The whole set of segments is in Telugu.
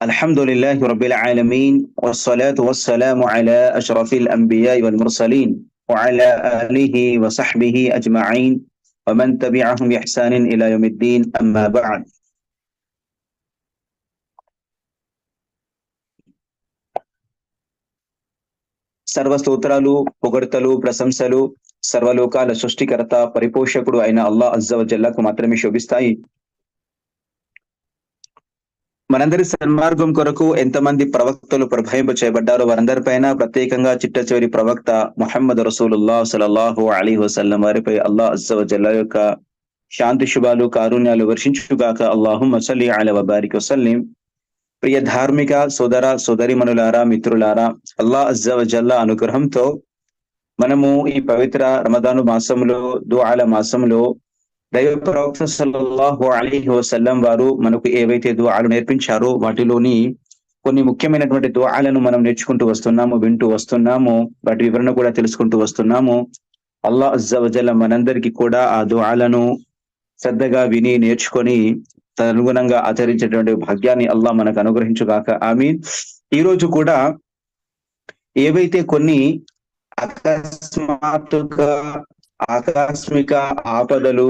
الحمد لله رب العالمين والصلاة والسلام على أشرف الأنبياء والمرسلين وعلى آله وصحبه أجمعين ومن تبعهم بإحسان إلى يوم الدين أما بعد సర్వ స్తోత్రాలు పొగడతలు ప్రశంసలు సర్వలోకాల సృష్టికర్త పరిపోషకుడు అయిన అల్లా అజ్జవ జల్లకు మాత్రమే శోభిస్తాయి మనందరి సన్మార్గం కొరకు ఎంతమంది ప్రవక్తలు ప్రభావింప చేయబడ్డారో వారందరిపైన ప్రత్యేకంగా చిట్ట చివరి ప్రవక్త ముహమ్మద్ రసూలుల్లా సలల్లాహు అలీ వసల్లం వారిపై అల్లా అజ్జవ జల్లా యొక్క శాంతి శుభాలు కారుణ్యాలు వర్షించుగాక అల్లాహు మసలి అల వబారికి వసల్లిం. ప్రియ ధార్మిక సోదర సోదరిమనులారా మిత్రులారా అల్లా అజ్జవ జల్లా అనుగ్రహంతో మనము ఈ పవిత్ర రమదాను మాసంలో దుఆల మాసంలో దైవ ప్రవక్త సల్లల్లాహు అలీ వసల్లం వారు మనకు ఏవైతే దుఆలు నేర్పించారో వాటిలోని కొన్ని ముఖ్యమైనటువంటి దుఆలను మనం నేర్చుకుంటూ వస్తున్నాము వింటూ వస్తున్నాము వాటి వివరణ కూడా తెలుసుకుంటూ వస్తున్నాము. అల్లా అజ్జవజల మనందరికీ కూడా ఆ దుఆలను శ్రద్ధగా విని నేర్చుకొని తదనుగుణంగా ఆచరించేటువంటి భాగ్యాన్ని అల్లా మనకు అనుగ్రహించుగాక. ఆమె ఈ రోజు కూడా ఏవైతే కొన్ని అకస్మాత్తుగా ఆకస్మిక ఆపదలు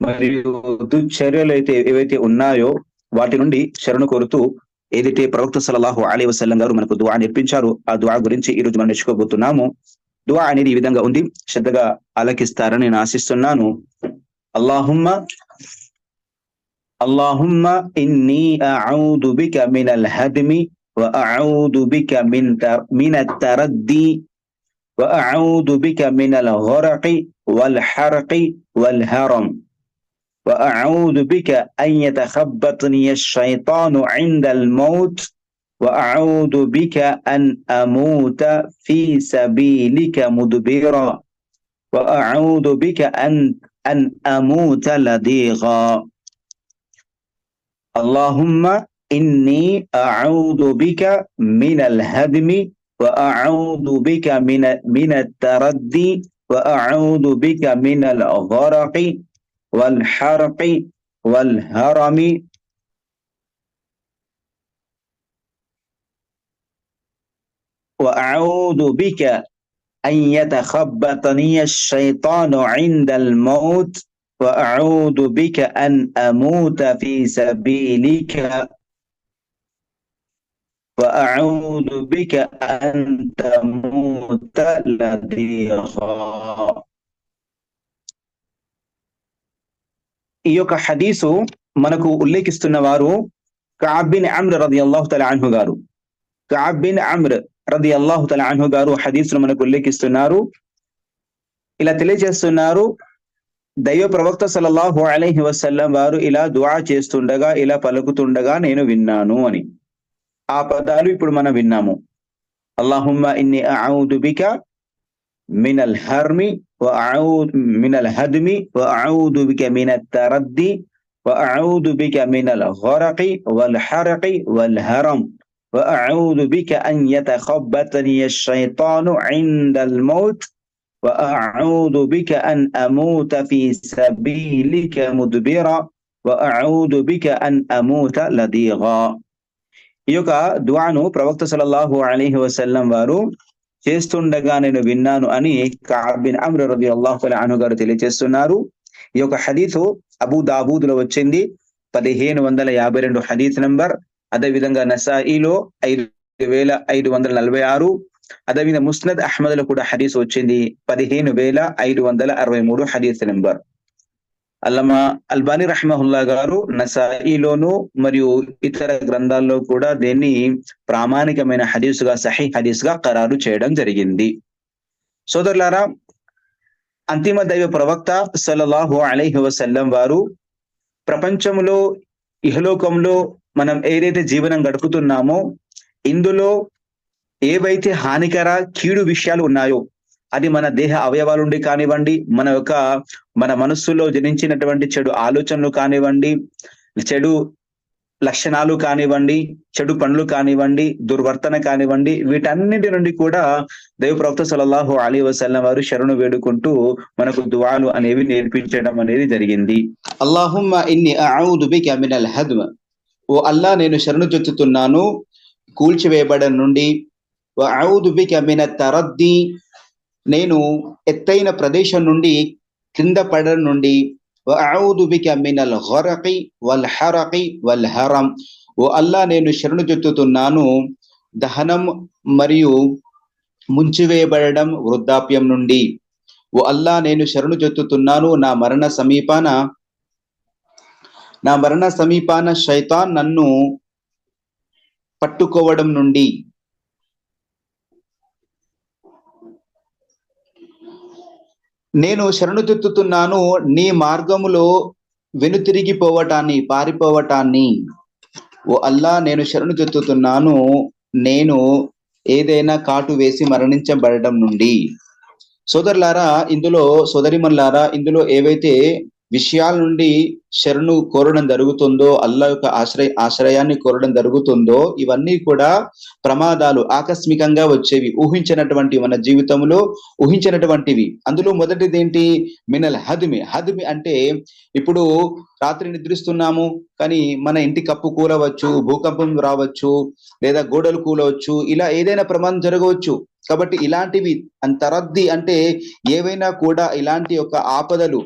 మరియు దుశ్చర్యలు అయితే ఏవైతే ఉన్నాయో వాటి నుండి శరణు కోరుతూ ఏదైతే ప్రవక్త సలహు అలీ వసల్లం గారు మనకు దువా నేర్పించారు ఆ దువా గురించి ఈ రోజు మనం నేర్చుకోబోతున్నాము దువా అనేది ఈ విధంగా ఉంది శ్రద్ధగా ఆలకిస్తారని నేను ఆశిస్తున్నాను అల్లాహుమ్మ اللهم إني أعوذ بك من الهدم وأعوذ بك من من التردي وأعوذ بك من الغرق والحرق والهرم وأعوذ بك أن يتخبطني الشيطان عند الموت وأعوذ بك أن أموت في سبيلك مدبرا وأعوذ بك أن أن أموت لديغا. اللهم إني أعوذ بك من الهدم وأعوذ بك من من التردي وأعوذ بك من الغرق. والحرق والهرم. وأعوذ بك أن يتخبطني الشيطان عند الموت وأعوذ بك أن أموت في سبيلك. وأعوذ بك أن تموت لديغا. ఈ యొక్క హదీసు మనకు ఉల్లేఖిస్తున్న వారు కాబిన్ అమ్ర రది అల్లాహు తల అన్హు గారు. కాబిన్ అమ్ర రది అల్లాహు తల అన్హు గారు హదీసును మనకు ఉల్లేఖిస్తున్నారు. ఇలా తెలియజేస్తున్నారు దైవ ప్రవక్త సలల్లాహు అలహి వసల్లం వారు ఇలా దువా చేస్తుండగా ఇలా పలుకుతుండగా నేను విన్నాను అని. ఆ పదాలు ఇప్పుడు మనం విన్నాము. అల్లాహుమ్మ ఇన్ని బిక మినల్ హర్మి وأعوذ من الهدم وأعوذ بك من التردي وأعوذ بك من الغرق والحرق والهرم وأعوذ بك أن يتخبطني الشيطان عند الموت وأعوذ بك أن أموت في سبيلك مدبرا وأعوذ بك أن أموت لديغا ఈ యొక్క దువాను ప్రవక్త సల్లల్లాహు అలీహి వసల్లం వారు చేస్తుండగా నేను విన్నాను అని కాబిన్ అమ్ర రది అల్లాహుల అను గారు తెలియజేస్తున్నారు. ఈ యొక్క హదీసు అబూ దాబూద్లో వచ్చింది. పదిహేను వందల యాభై రెండు హదీస్ నంబర్ అదేవిధంగా నసాయిలో ఐదు వేల ఐదు వందల నలభై ఆరు అదేవిధంగా ముస్నద్ అహ్మద్లో కూడా హదీస్ వచ్చింది. పదిహేను వేల ఐదు వందల అరవై మూడు హదీస్ నెంబర్. అల్లమా అల్బానీ రహమహుల్లా గారు నసాయిలోను మరియు ఇతర గ్రంథాల్లో కూడా దీన్ని ప్రామాణికమైన హదీసుగా సహీ హదీస్గా ఖరారు చేయడం జరిగింది. సోదరులారా అంతిమ దైవ ప్రవక్త సల్లల్లాహు అలైహి వసల్లం వారు ప్రపంచంలో ఇహలోకంలో మనం ఏదైతే జీవనం గడుపుతున్నామో ఇందులో ఏవైతే హానికర కీడు విషయాలు ఉన్నాయో అది మన దేహ అవయవాలు ఉండి కానివ్వండి మన యొక్క మన మనస్సులో జనించినటువంటి చెడు ఆలోచనలు కానివ్వండి చెడు లక్షణాలు కానివ్వండి చెడు పనులు కానివ్వండి దుర్వర్తన కానివ్వండి వీటన్నిటి నుండి కూడా దైవ ప్రవక్త సలల్లాహు అలీ వసల్లం వారు శరణు వేడుకుంటూ మనకు దువాలు అనేవి నేర్పించడం అనేది జరిగింది. ఓ అల్లా నేను శరణు చెందుతున్నాను కూల్చివేయబడడం నుండి తరద్ది. నేను ఎత్తైన ప్రదేశం నుండి కింద పడడం నుండి బిక మినల్ హొరకి వల్ హరకి వల్ హరం ఓ అల్లా నేను శరణు చెత్తుతున్నాను దహనం మరియు ముంచివేయబడడం వృద్ధాప్యం నుండి. ఓ అల్లా నేను శరణు చెత్తుతున్నాను నా మరణ సమీపాన నా మరణ సమీపాన శైతాన్ నన్ను పట్టుకోవడం నుండి. నేను శరణు తెత్తుతున్నాను నీ మార్గములో వెనుతిరిగిపోవటాన్ని పారిపోవటాన్ని. ఓ అల్లా నేను శరణు తెత్తుతున్నాను నేను ఏదైనా కాటు వేసి మరణించబడటం నుండి. సోదరులారా ఇందులో సోదరిమల్లారా ఇందులో ఏవైతే విషయాల నుండి శరణు కోరడం జరుగుతుందో అల్లా యొక్క ఆశ్రయ ఆశ్రయాన్ని కోరడం జరుగుతుందో ఇవన్నీ కూడా ప్రమాదాలు ఆకస్మికంగా వచ్చేవి. ఊహించినటువంటి మన జీవితంలో ఊహించినటువంటివి. అందులో మొదటిది ఏంటి? మినల్ హద్మి. హద్మి అంటే ఇప్పుడు రాత్రి నిద్రిస్తున్నాము కానీ మన ఇంటి కప్పు కూలవచ్చు భూకంపం రావచ్చు లేదా గోడలు కూలవచ్చు ఇలా ఏదైనా ప్రమాదం జరగవచ్చు. కాబట్టి ఇలాంటివి అంతరద్ది అంటే ఏవైనా కూడా ఇలాంటి యొక్క ఆపదలు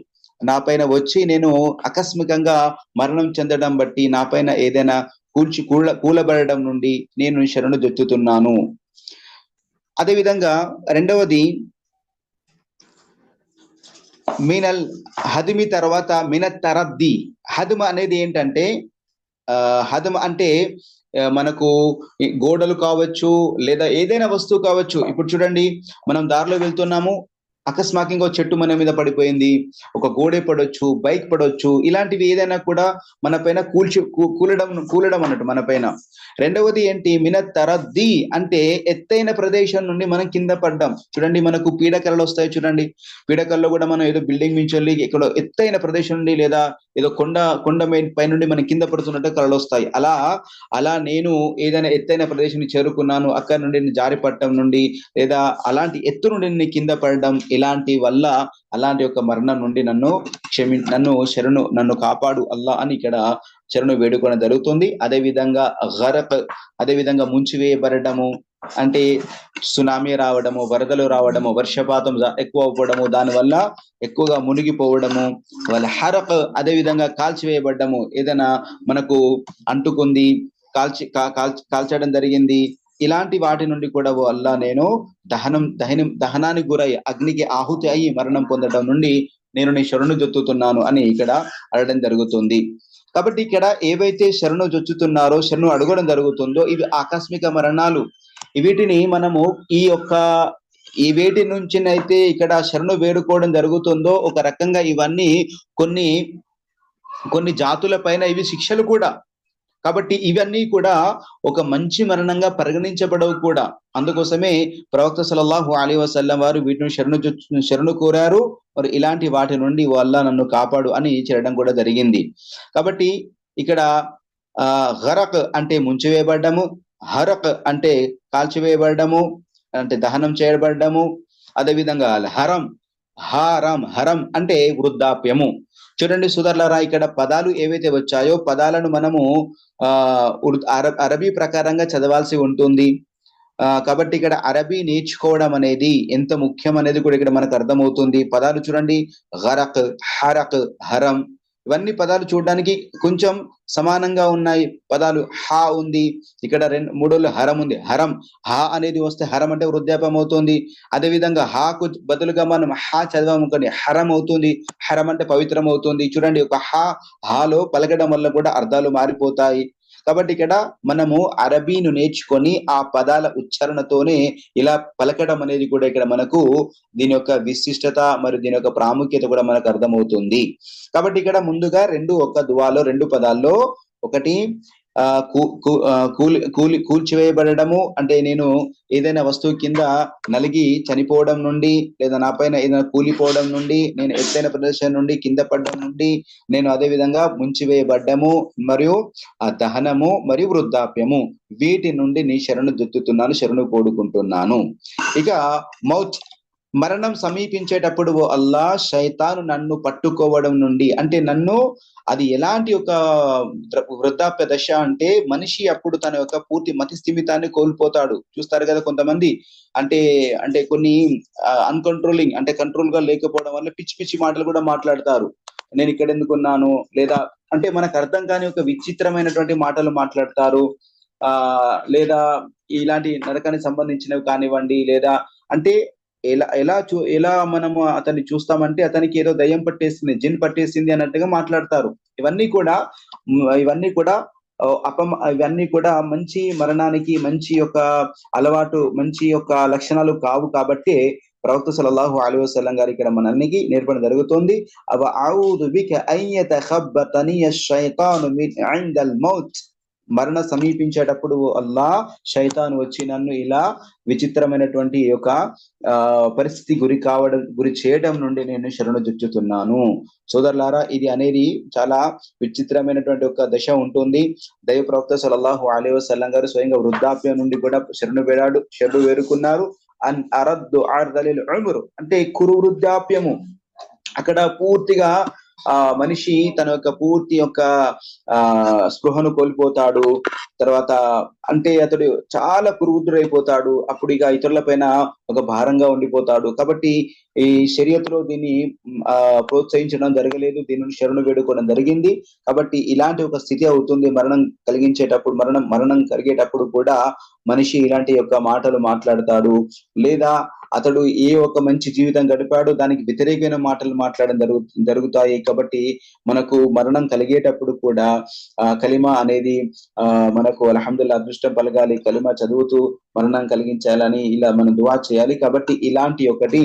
నా పైన వచ్చి నేను ఆకస్మికంగా మరణం చెందడం బట్టి నా పైన ఏదైనా కూల్చి కూల కూలబడడం నుండి నేను శరణు దొచ్చుతున్నాను. అదేవిధంగా రెండవది మీనల్ హదిమి తర్వాత మినత్ తరద్ది. హదుమ అనేది ఏంటంటే ఆ అంటే మనకు గోడలు కావచ్చు లేదా ఏదైనా వస్తువు కావచ్చు. ఇప్పుడు చూడండి మనం దారిలో వెళ్తున్నాము అకస్మాకంగా చెట్టు మన మీద పడిపోయింది ఒక గోడే పడవచ్చు బైక్ పడవచ్చు ఇలాంటివి ఏదైనా కూడా మన పైన కూల్చి కూలడం కూలడం అన్నట్టు మన పైన. రెండవది ఏంటి? మిన తరద్ది అంటే ఎత్తైన ప్రదేశం నుండి మనం కింద పడ్డాం. చూడండి మనకు పీడకలలు వస్తాయి చూడండి. పీడకల్లో కూడా మనం ఏదో బిల్డింగ్ నుంచి వెళ్ళి ఇక్కడ ఎత్తైన ప్రదేశం నుండి లేదా ఏదో కొండ కొండ పై నుండి మనం కింద పడుతున్నట్టు కళలు వస్తాయి. అలా అలా నేను ఏదైనా ఎత్తైన ప్రదేశం చేరుకున్నాను. అక్కడ నుండి జారి పడటం నుండి లేదా అలాంటి ఎత్తు నుండి కింద పడడం ఇలాంటి వల్ల అలాంటి యొక్క మరణం నుండి నన్ను క్షమి నన్ను శరణు నన్ను కాపాడు అల్లా అని ఇక్కడ శరణు వేడుకోవడం జరుగుతుంది. అదే విధంగా గరక్ అదే విధంగా ముంచివేయబడటము అంటే సునామీ రావడము వరదలు రావడము వర్షపాతం ఎక్కువ అవ్వడము దానివల్ల ఎక్కువగా మునిగిపోవడము వాళ్ళ హరక్ అదే విధంగా కాల్చివేయబడ్డము ఏదైనా మనకు అంటుకుంది కాల్చి కాల్చడం జరిగింది ఇలాంటి వాటి నుండి కూడా వల్ల నేను దహనం దహనం దహనానికి గురై అగ్నికి ఆహుతి అయ్యి మరణం పొందడం నుండి నేను నీ శరణు జొత్తుతున్నాను అని ఇక్కడ అడగడం జరుగుతుంది. కాబట్టి ఇక్కడ ఏవైతే శరణు జొచ్చుతున్నారో శరణు అడగడం జరుగుతుందో ఇవి ఆకస్మిక మరణాలు. వీటిని మనము ఈ యొక్క ఈ వేటి నుంచినైతే ఇక్కడ శరణు వేడుకోవడం జరుగుతుందో ఒక రకంగా ఇవన్నీ కొన్ని కొన్ని జాతుల పైన ఇవి శిక్షలు కూడా. కాబట్టి ఇవన్నీ కూడా ఒక మంచి మరణంగా పరిగణించబడవు కూడా. అందుకోసమే ప్రవక్త సలల్లాహు అలీ వసల్లం వారు వీటిని శరణు శరణు కోరారు. మరి ఇలాంటి వాటి నుండి వల్ల నన్ను కాపాడు అని చేరడం కూడా జరిగింది. కాబట్టి ఇక్కడ ఆ హరక్ అంటే ముంచివేయబడ్డము. హరక్ అంటే కాల్చివేయబడము అంటే దహనం చేయబడ్డము అదేవిధంగా హరం హారం హరం అంటే వృద్ధాప్యము. చూడండి సుధర్లరా ఇక్కడ పదాలు ఏవైతే వచ్చాయో పదాలను మనము ఆ అరబీ ప్రకారంగా చదవాల్సి ఉంటుంది. కాబట్టి ఇక్కడ అరబీ నేర్చుకోవడం అనేది ఎంత ముఖ్యం అనేది కూడా ఇక్కడ మనకు అర్థమవుతుంది. పదాలు చూడండి. హరక్ హరక్ హరం ఇవన్నీ పదాలు చూడడానికి కొంచెం సమానంగా ఉన్నాయి. పదాలు హా ఉంది. ఇక్కడ రెండు మూడోళ్ళు హరం ఉంది. హరం హా అనేది వస్తే హరం అంటే వృద్ధాపం అవుతుంది. అదే విధంగా హాకు బదులుగా మనం హా చదవముకొని హరం అవుతుంది. హరం అంటే పవిత్రం అవుతుంది. చూడండి ఒక హా హాలో పలకడం వల్ల కూడా అర్థాలు మారిపోతాయి. కాబట్టి ఇక్కడ మనము అరబీను నేర్చుకొని ఆ పదాల ఉచ్చారణతోనే ఇలా పలకడం అనేది కూడా ఇక్కడ మనకు దీని యొక్క విశిష్టత మరియు దీని యొక్క ప్రాముఖ్యత కూడా మనకు అర్థమవుతుంది. కాబట్టి ఇక్కడ ముందుగా రెండు ఒక దువాలో రెండు పదాల్లో ఒకటి కూలి కూలి కూల్చివేయబడము అంటే నేను ఏదైనా వస్తువు కింద నలిగి చనిపోవడం నుండి లేదా నా పైన ఏదైనా కూలిపోవడం నుండి నేను ఎత్తైన ప్రదేశం నుండి కింద పడడం నుండి నేను అదే విధంగా ముంచివేయబడ్డము మరియు ఆ దహనము మరియు వృద్ధాప్యము వీటి నుండి నీ శరణు దుత్తుతున్నాను శరణు కోడుకుంటున్నాను ఇక మౌత్ మరణం సమీపించేటప్పుడు ఓ అల్లా శైతాను నన్ను పట్టుకోవడం నుండి అంటే నన్ను అది ఎలాంటి ఒక వృద్ధాప్య దశ అంటే మనిషి అప్పుడు తన యొక్క పూర్తి మతి స్థిమితాన్ని కోల్పోతాడు. చూస్తారు కదా కొంతమంది అంటే అంటే కొన్ని అన్కంట్రోలింగ్ అంటే కంట్రోల్గా లేకపోవడం వల్ల పిచ్చి పిచ్చి మాటలు కూడా మాట్లాడతారు. నేను ఇక్కడ ఎందుకున్నాను లేదా అంటే మనకు అర్థం కాని ఒక విచిత్రమైనటువంటి మాటలు మాట్లాడతారు. ఆ లేదా ఇలాంటి నరకానికి సంబంధించినవి కానివ్వండి లేదా అంటే ఎలా ఎలా చూ ఎలా మనము అతన్ని చూస్తామంటే అతనికి ఏదో దయ్యం పట్టేసింది జిన్ పట్టేసింది అన్నట్టుగా మాట్లాడతారు. ఇవన్నీ కూడా ఇవన్నీ కూడా అపమ ఇవన్నీ కూడా మంచి మరణానికి మంచి యొక్క అలవాటు మంచి యొక్క లక్షణాలు కావు కాబట్టి ప్రవక్త సలల్లాహు అలీ వసలం గారు ఇక్కడ మనల్నికి నేర్పడం జరుగుతుంది. అవ ఆవుదు బిక అయ్యతఖబ్బతని అషైతాను మిన్ ఇందల్ మౌత్. మరణ సమీపించేటప్పుడు అల్లా శైతాన్ వచ్చి నన్ను ఇలా విచిత్రమైనటువంటి యొక్క ఆ పరిస్థితి గురి కావడం గురి చేయడం నుండి నేను శరణు జుచ్చుతున్నాను సోదరులారా ఇది అనేది చాలా విచిత్రమైనటువంటి ఒక దశ ఉంటుంది. దైవ ప్రవక్త సలల్లాహు అలీ వసల్లం గారు స్వయంగా వృద్ధాప్యం నుండి కూడా శరణు వేడాడు శరణు వేరుకున్నారు అన్ అరద్దు ఆర్దలి అంటే కురు వృద్ధాప్యము. అక్కడ పూర్తిగా ఆ మనిషి తన యొక్క పూర్తి యొక్క ఆ స్పృహను కోల్పోతాడు. తర్వాత అంటే అతడు చాలా పురుగుతుడైపోతాడు అప్పుడు ఇక ఇతరుల పైన ఒక భారంగా ఉండిపోతాడు. కాబట్టి ఈ శరీరలో దీన్ని ఆ ప్రోత్సహించడం జరగలేదు. దీనిని శరణు వేడుకోవడం జరిగింది. కాబట్టి ఇలాంటి ఒక స్థితి అవుతుంది. మరణం కలిగించేటప్పుడు మరణం మరణం కలిగేటప్పుడు కూడా మనిషి ఇలాంటి యొక్క మాటలు మాట్లాడతాడు. లేదా అతడు ఏ ఒక మంచి జీవితం గడిపాడో దానికి వ్యతిరేకమైన మాటలు మాట్లాడడం జరుగు జరుగుతాయి. కాబట్టి మనకు మరణం కలిగేటప్పుడు కూడా ఆ కలిమా అనేది ఆ మనకు అల్హమ్దుల్లా అదృష్టం పలగాలి కలిమా చదువుతూ మరణం కలిగించాలని ఇలా మనం దువా చేయాలి. కాబట్టి ఇలాంటి ఒకటి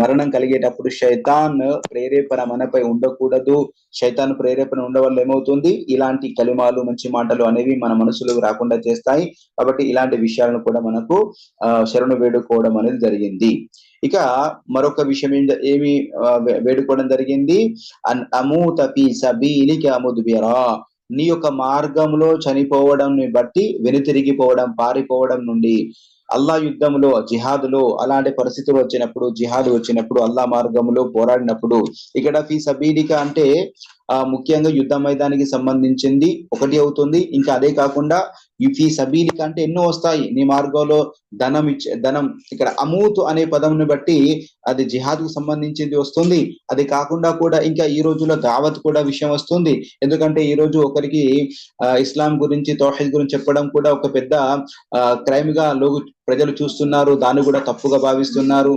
మరణం కలిగేటప్పుడు శైతాన్ ప్రేరేపణ మనపై ఉండకూడదు. శైతాన్ ప్రేరేపణ ఉండ వల్ల ఏమవుతుంది? ఇలాంటి కలిమాలు మంచి మాటలు అనేవి మన మనసులో రాకుండా చేస్తాయి. కాబట్టి ఇలాంటి విషయాలను కూడా మనకు ఆ శరణు వేడుకోవడం అనేది జరిగింది. ఇక మరొక విషయం ఏమి వేడుకోవడం జరిగింది? అన్ అమూత పి సబీలికి అముద్బిరా. నీ యొక్క మార్గంలో చనిపోవడం బట్టి వెనుతిరిగిపోవడం పారిపోవడం నుండి అల్లా యుద్ధంలో జిహాదులో అలాంటి పరిస్థితులు వచ్చినప్పుడు జిహాదు వచ్చినప్పుడు అల్లా మార్గంలో పోరాడినప్పుడు ఇక్కడ ఫీ సబీడిక అంటే ముఖ్యంగా యుద్ధ మైదానికి సంబంధించింది ఒకటి అవుతుంది. ఇంకా అదే కాకుండా ఫీ సబీలిక అంటే ఎన్నో వస్తాయి. నీ మార్గంలో ధనం ఇచ్చే ధనం ఇక్కడ అమూతు అనే పదంను బట్టి అది జిహాద్కు సంబంధించింది వస్తుంది. అది కాకుండా కూడా ఇంకా ఈ రోజులో దావత్ కూడా విషయం వస్తుంది. ఎందుకంటే ఈ రోజు ఒకరికి ఇస్లాం గురించి తోహిద్ గురించి చెప్పడం కూడా ఒక పెద్ద క్రైమ్గా లోగు ప్రజలు చూస్తున్నారు. దాన్ని కూడా తప్పుగా భావిస్తున్నారు.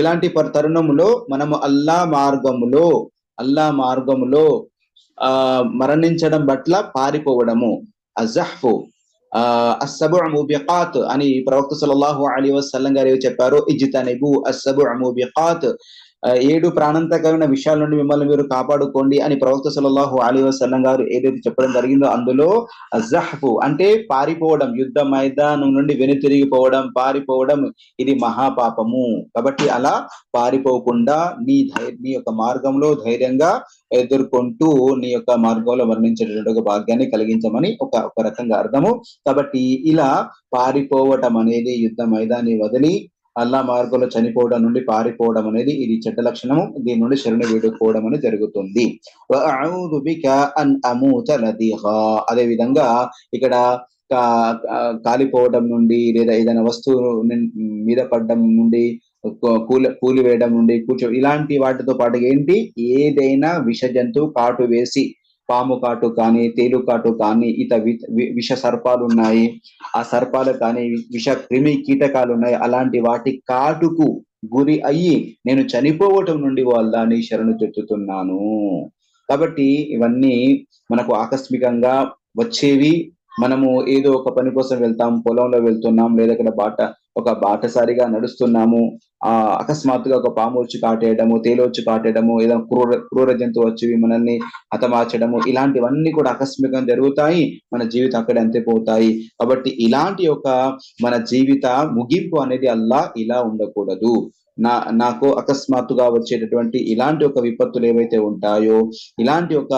ఇలాంటి తరుణంలో మనము అల్లా మార్గములో అల్లా మార్గములో ఆ మరణించడం పట్ల పారిపోవడము. అజహ్ఫు అస్సబు ముబికాత్ అని ప్రవక్త సల్లల్లాహు అలీ వసల్లం గారు చెప్పారు. ఇజ్తనిబు అస్సబు అమూబిఖాత్ ఏడు ప్రాణాంతకమైన విషయాల నుండి మిమ్మల్ని మీరు కాపాడుకోండి అని ప్రవక్త సలల్లాహు అలీ వసల్లం గారు ఏదైతే చెప్పడం జరిగిందో అందులో జహ్ఫు అంటే పారిపోవడం యుద్ధ మైదానం నుండి వెనుతిరిగిపోవడం పారిపోవడం ఇది మహాపాపము. కాబట్టి అలా పారిపోకుండా నీ ధైర్య నీ యొక్క మార్గంలో ధైర్యంగా ఎదుర్కొంటూ నీ యొక్క మార్గంలో వర్ణించేటటువంటి భాగ్యాన్ని కలిగించమని ఒక ఒక రకంగా అర్థము. కాబట్టి ఇలా పారిపోవటం అనేది యుద్ధ మైదాన్ని వదిలి అల్లా మార్గంలో చనిపోవడం నుండి పారిపోవడం అనేది ఇది చెడ్డ లక్షణము. దీని నుండి శరణి వేడుకోవడం అనేది జరుగుతుంది. అదే విధంగా ఇక్కడ కాలిపోవడం నుండి లేదా ఏదైనా వస్తువు మీద పడడం నుండి కూలి కూలి వేయడం నుండి కూర్చో ఇలాంటి వాటితో పాటు ఏంటి? ఏదైనా విష జంతువు కాటు వేసి పాము కాటు కానీ తేలు కాటు కానీ ఇత విష సర్పాలు ఉన్నాయి. ఆ సర్పాలు కానీ విష క్రిమి కీటకాలు ఉన్నాయి. అలాంటి వాటి కాటుకు గురి అయ్యి నేను చనిపోవటం నుండి వాళ్ళ నీ శరణు తెచ్చుతున్నాను. కాబట్టి ఇవన్నీ మనకు ఆకస్మికంగా వచ్చేవి. మనము ఏదో ఒక పని కోసం వెళ్తాం పొలంలో వెళ్తున్నాం లేదా ఇక్కడ బాట ఒక బాటసారిగా నడుస్తున్నాము. ఆ అకస్మాత్తుగా ఒక పాము వచ్చి కాటేయడము తేలొచ్చి కాటేయడము ఏదైనా క్రూర క్రూర జంతువు వచ్చి మనల్ని హతమార్చడము ఇలాంటివన్నీ కూడా ఆకస్మికంగా జరుగుతాయి. మన జీవితం అక్కడే అంతేపోతాయి. కాబట్టి ఇలాంటి ఒక మన జీవిత ముగింపు అనేది అల్లా ఇలా ఉండకూడదు. నా నాకు అకస్మాత్తుగా వచ్చేటటువంటి ఇలాంటి ఒక విపత్తులు ఏవైతే ఉంటాయో ఇలాంటి ఒక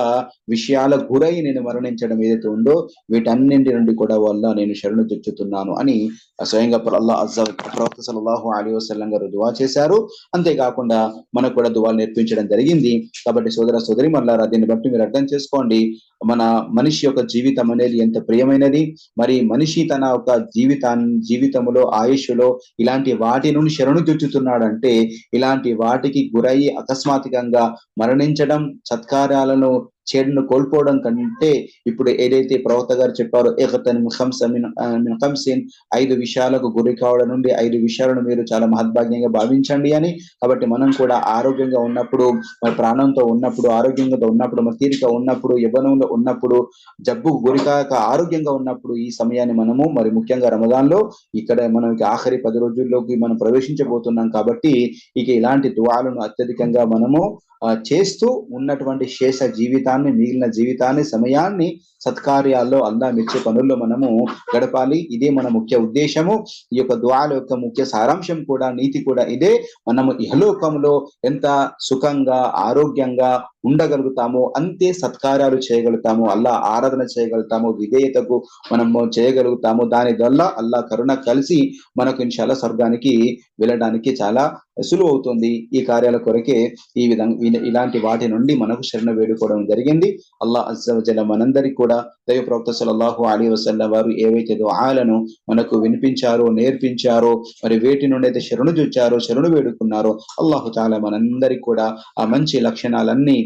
విషయాల గురై నేను మరణించడం ఏదైతే ఉందో వీటన్నింటి నుండి కూడా వల్ల నేను శరణు తెచ్చుతున్నాను అని స్వయంగా అల్లా అజ్జా ప్రవక్త అలీ వసల్లం గారు దువా చేశారు. అంతేకాకుండా మనకు కూడా దువాలు నేర్పించడం జరిగింది. కాబట్టి సోదర సోదరి మళ్ళారా దీన్ని బట్టి మీరు అర్థం చేసుకోండి. మన మనిషి యొక్క జీవితం అనేది ఎంత ప్రియమైనది. మరి మనిషి తన యొక్క జీవితాన్ని జీవితంలో ఆయుష్లో ఇలాంటి వాటి నుండి శరణు తెచ్చుతున్నాడు ఉన్నారంటే ఇలాంటి వాటికి గురయ్యి అకస్మాత్తుకంగా మరణించడం సత్కార్యాలను చెడును కోల్పోవడం కంటే ఇప్పుడు ఏదైతే ప్రవక్త గారు చెప్పారో ఏకతన్ ఖంసిన్ ఐదు విషయాలకు గురి కావడం నుండి ఐదు విషయాలను మీరు చాలా మహద్భాగ్యంగా భావించండి అని. కాబట్టి మనం కూడా ఆరోగ్యంగా ఉన్నప్పుడు మరి ప్రాణంతో ఉన్నప్పుడు ఆరోగ్యంగా ఉన్నప్పుడు మరి తీరిక ఉన్నప్పుడు యవ్వనంలో ఉన్నప్పుడు జబ్బుకు గురికాక ఆరోగ్యంగా ఉన్నప్పుడు ఈ సమయాన్ని మనము మరి ముఖ్యంగా రమదాన్లో ఇక్కడ మనం ఆఖరి పది రోజుల్లోకి మనం ప్రవేశించబోతున్నాం కాబట్టి ఇక ఇలాంటి దువాలను అత్యధికంగా మనము చేస్తూ ఉన్నటువంటి శేష జీవితాన్ని మిగిలిన జీవితాన్ని సమయాన్ని సత్కార్యాల్లో అల్లా మెచ్చే పనుల్లో మనము గడపాలి. ఇదే మన ముఖ్య ఉద్దేశము. ఈ యొక్క ద్వాల యొక్క ముఖ్య సారాంశం కూడా నీతి కూడా ఇదే. మనము ఇహలోకంలో ఎంత సుఖంగా ఆరోగ్యంగా ఉండగలుగుతామో అంతే సత్కార్యాలు చేయగలుగుతాము అల్లా ఆరాధన చేయగలుగుతాము విధేయతకు మనము చేయగలుగుతాము దాని వల్ల అల్లా కరుణ కలిసి మనకు ఇన్షాల్లా స్వర్గానికి వెళ్ళడానికి చాలా సులువు అవుతుంది. ఈ కార్యాల కొరకే ఈ విధంగా ఇలాంటి వాటి నుండి మనకు శరణ వేడుకోవడం జరిగింది. అల్లా అజ్జల మనందరికి కూడా దైవ ప్రవక్త సలల్లాహు అలీ వసల్లా వారు ఏవైతే దుఆలను మనకు వినిపించారో నేర్పించారో మరి వేటి నుండి అయితే శరణు చూచారో శరణు వేడుకున్నారో అల్లాహు చాలా మనందరికి కూడా ఆ మంచి లక్షణాలన్నీ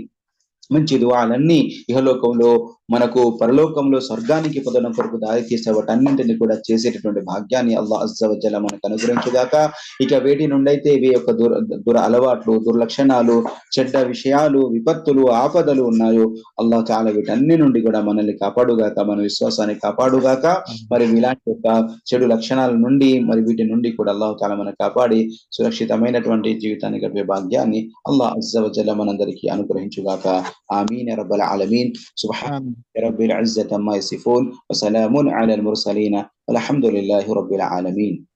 మంచి దువాలన్నీ ఇహలోకంలో మనకు పరలోకంలో స్వర్గానికి పొందడం కొరకు దారి తీసే వాటన్నింటిని కూడా చేసేటటువంటి భాగ్యాన్ని అల్లా అజ్జవజ్జల మనకు అనుగ్రహించుగాక ఇక వేటి నుండి అయితే ఇవి యొక్క దుర దుర అలవాట్లు దుర్లక్షణాలు చెడ్డ విషయాలు విపత్తులు ఆపదలు ఉన్నాయో అల్లా చాలా వీటన్ని నుండి కూడా మనల్ని కాపాడుగాక మన విశ్వాసాన్ని కాపాడుగాక. మరి ఇలాంటి యొక్క చెడు లక్షణాల నుండి మరి వీటి నుండి కూడా అల్లాహ్ చాలా మనం కాపాడి సురక్షితమైనటువంటి జీవితాన్ని గడిపే భాగ్యాన్ని అల్లా అజ్జవజ్జల మనందరికీ అనుగ్రహించుగాక. آمين يا رب العالمين. سبحان رب العزة ما يصفون وسلام على المرسلين والحمد لله رب العالمين.